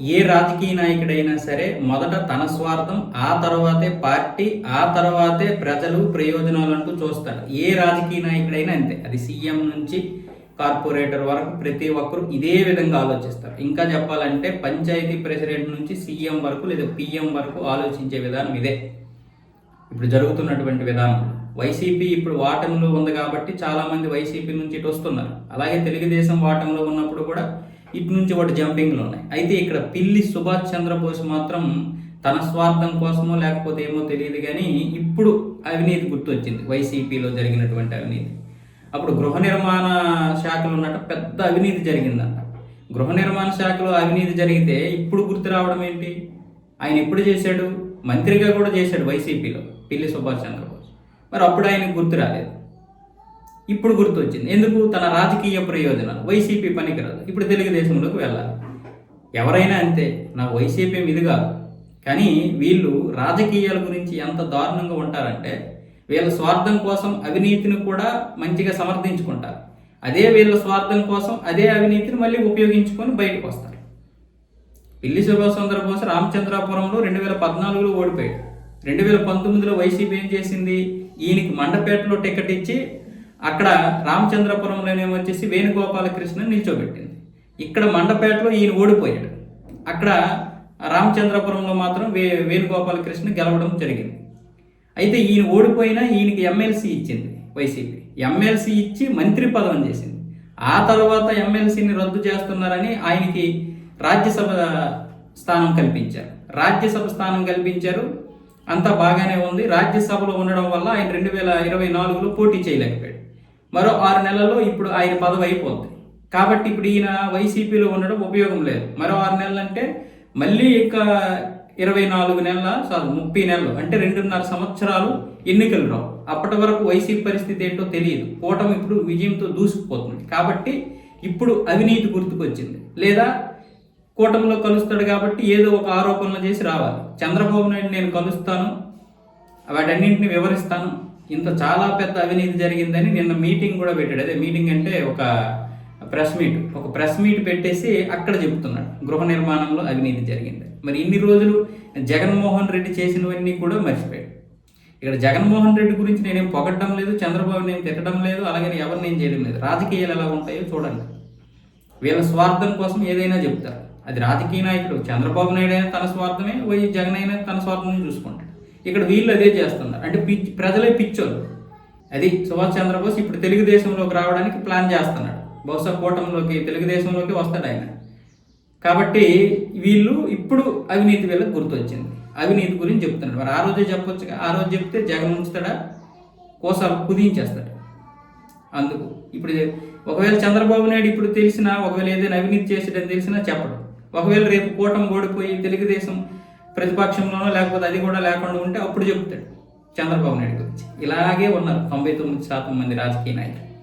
ఏ రాజకీయ నాయకుడైనా సరే మొదట తన స్వార్థం ఆ తర్వాతే పార్టీ ఆ తర్వాతే ప్రజలు ప్రయోజనాలు అంటూ ఏ రాజకీయ నాయకుడైనా అంతే. అది సీఎం నుంచి కార్పొరేటర్ వరకు ప్రతి ఒక్కరు ఇదే విధంగా ఆలోచిస్తారు. ఇంకా చెప్పాలంటే పంచాయతీ ప్రెసిడెంట్ నుంచి సీఎం వరకు లేదా పిఎం వరకు ఆలోచించే విధానం ఇదే. ఇప్పుడు జరుగుతున్నటువంటి విధానం. వైసీపీ ఇప్పుడు వాటంలో ఉంది కాబట్టి చాలా మంది వైసీపీ నుంచి ఇటు వస్తున్నారు. అలాగే తెలుగుదేశం వాటంలో ఉన్నప్పుడు కూడా ఇటు నుంచి వాటి జంపింగ్లు ఉన్నాయి. అయితే ఇక్కడ పిల్లి సుభాష్ చంద్రబోస్ మాత్రం తన స్వార్థం కోసమో లేకపోతే ఏమో తెలియదు కానీ ఇప్పుడు అవినీతి గుర్తొచ్చింది. వైసీపీలో జరిగినటువంటి అవినీతి. అప్పుడు గృహ నిర్మాణ శాఖలో ఉన్నట్టు పెద్ద అవినీతి జరిగిందంట. గృహ నిర్మాణ శాఖలో అవినీతి జరిగితే ఇప్పుడు గుర్తు రావడం ఏంటి? ఆయన ఎప్పుడు చేశాడు? మంత్రిగా కూడా చేశాడు వైసీపీలో పిల్లి సుభాష్ చంద్రబోస్. మరి అప్పుడు ఆయనకు గుర్తు రాలేదు. ఇప్పుడు గుర్తొచ్చింది. ఎందుకు? తన రాజకీయ ప్రయోజనాలు. వైసీపీ పనికిరాదు. ఇప్పుడు తెలుగుదేశంలోకి వెళ్ళాలి. ఎవరైనా అంతే. నా వైసీపీ ఇది కాదు. కానీ వీళ్ళు రాజకీయాల గురించి ఎంత దారుణంగా ఉంటారంటే వీళ్ళ స్వార్థం కోసం అవినీతిని కూడా మంచిగా సమర్థించుకుంటారు. అదే వీళ్ళ స్వార్థం కోసం అదే అవినీతిని మళ్ళీ ఉపయోగించుకొని బయటకు వస్తారు. పిల్లి సుభాష్ చంద్రబోస్ రామచంద్రాపురంలో రెండు వేల పద్నాలుగులో ఓడిపోయాడు. రెండు వేల పంతొమ్మిదిలో వైసీపీ ఏం చేసింది? ఈయనకి మండపేటలో టికెట్ ఇచ్చి అక్కడ రామచంద్రపురంలోనేమొచ్చేసి వేణుగోపాలకృష్ణ నిల్చోబెట్టింది. ఇక్కడ మండపేటలో ఈయన ఓడిపోయాడు. అక్కడ రామచంద్రపురంలో మాత్రం వే వేణుగోపాలకృష్ణ గెలవడం జరిగింది. అయితే ఈయన ఓడిపోయినా ఈయనకి ఎమ్మెల్సీ ఇచ్చింది వైసీపీ. ఎమ్మెల్సీ ఇచ్చి మంత్రి పదవం చేసింది. ఆ తర్వాత ఎమ్మెల్సీని రద్దు చేస్తున్నారని ఆయనకి రాజ్యసభ స్థానం కల్పించారు. రాజ్యసభ స్థానం కల్పించారు. అంతా బాగానే ఉంది. రాజ్యసభలో ఉండడం వల్ల ఆయన రెండు వేల ఇరవై నాలుగులో పోటీ చేయలేకపోయాడు. మరో ఆరు నెలల్లో ఇప్పుడు ఆయన పదవి అయిపోద్ది. కాబట్టి ఇప్పుడు ఈయన వైసీపీలో ఉండడం ఉపయోగం లేదు. మరో ఆరు నెలలు అంటే మళ్ళీ ఇక ఇరవై నాలుగు నెలల కాదు ముప్పై నెలలు అంటే రెండున్నర సంవత్సరాలు ఎన్నికలు రావు. అప్పటి వరకు వైసీపీ పరిస్థితి ఏంటో తెలియదు. కూటమి ఇప్పుడు విజయంతో దూసుకుపోతుంది. కాబట్టి ఇప్పుడు అవినీతి గుర్తుకొచ్చింది. లేదా కూటమిలో కలుస్తాడు కాబట్టి ఏదో ఒక ఆరోపణలు చేసి రావాలి. చంద్రబాబు నాయుడు నేను కలుస్తాను వాటన్నింటిని వివరిస్తాను ఇంత చాలా పెద్ద అవినీతి జరిగిందని నిన్న మీటింగ్ కూడా పెట్టాడు. అదే మీటింగ్ అంటే ఒక ప్రెస్ మీట్. ఒక ప్రెస్ మీట్ పెట్టేసి అక్కడ చెప్తున్నాడు గృహ నిర్మాణంలో అవినీతి జరిగింది మరి ఇన్ని రోజులు జగన్మోహన్ రెడ్డి చేసినవన్నీ కూడా మర్చిపోయాడు. ఇక్కడ జగన్మోహన్ రెడ్డి గురించి నేనేం పొగట్టడం లేదు చంద్రబాబు నేను తిట్టడం లేదు అలాగే ఎవరిని ఏం చేయడం లేదు. రాజకీయాలు ఎలా ఉంటాయో చూడండి. వీళ్ళ స్వార్థం కోసం ఏదైనా చెప్తారు అది రాజకీయ నాయకుడు చంద్రబాబు నాయుడు అయినా తన స్వార్థమే వై జగన్ అయినా తన స్వార్థం చూసుకుంటాడు. ఇక్కడ వీళ్ళు అదే చేస్తున్నారు. అంటే పిచ్చి ప్రజలే పిచ్చోళ్ళు. అది సుభాష్ చంద్రబోస్ ఇప్పుడు తెలుగుదేశంలోకి రావడానికి ప్లాన్ చేస్తున్నాడు. బహుశా కూటమిలోకి తెలుగుదేశంలోకి వస్తాడు ఆయన. కాబట్టి వీళ్ళు ఇప్పుడు అవినీతి వీళ్ళకి గుర్తొచ్చింది. అవినీతి గురించి చెప్తున్నాడు. మరి ఆ రోజే చెప్పొచ్చు ఆ రోజు చెప్తే జగన్ ఉంచుతాడా? కోసాలు కుదించేస్తాడు. అందుకు ఇప్పుడు ఒకవేళ చంద్రబాబు నాయుడు ఇప్పుడు తెలిసినా ఒకవేళ ఏదైనా అవినీతి చేసేటని తెలిసినా చెప్పడు. ఒకవేళ రేపు కూటమి ఓడిపోయి తెలుగుదేశం ప్రతిపక్షంలోనో లేకపోతే అది కూడా లేకుండా ఉంటే అప్పుడు చెప్తాడు చంద్రబాబు నాయుడు గురించి. ఇలాగే ఉన్నారు తొంభై తొమ్మిది శాతం మంది రాజకీయ నాయకులు.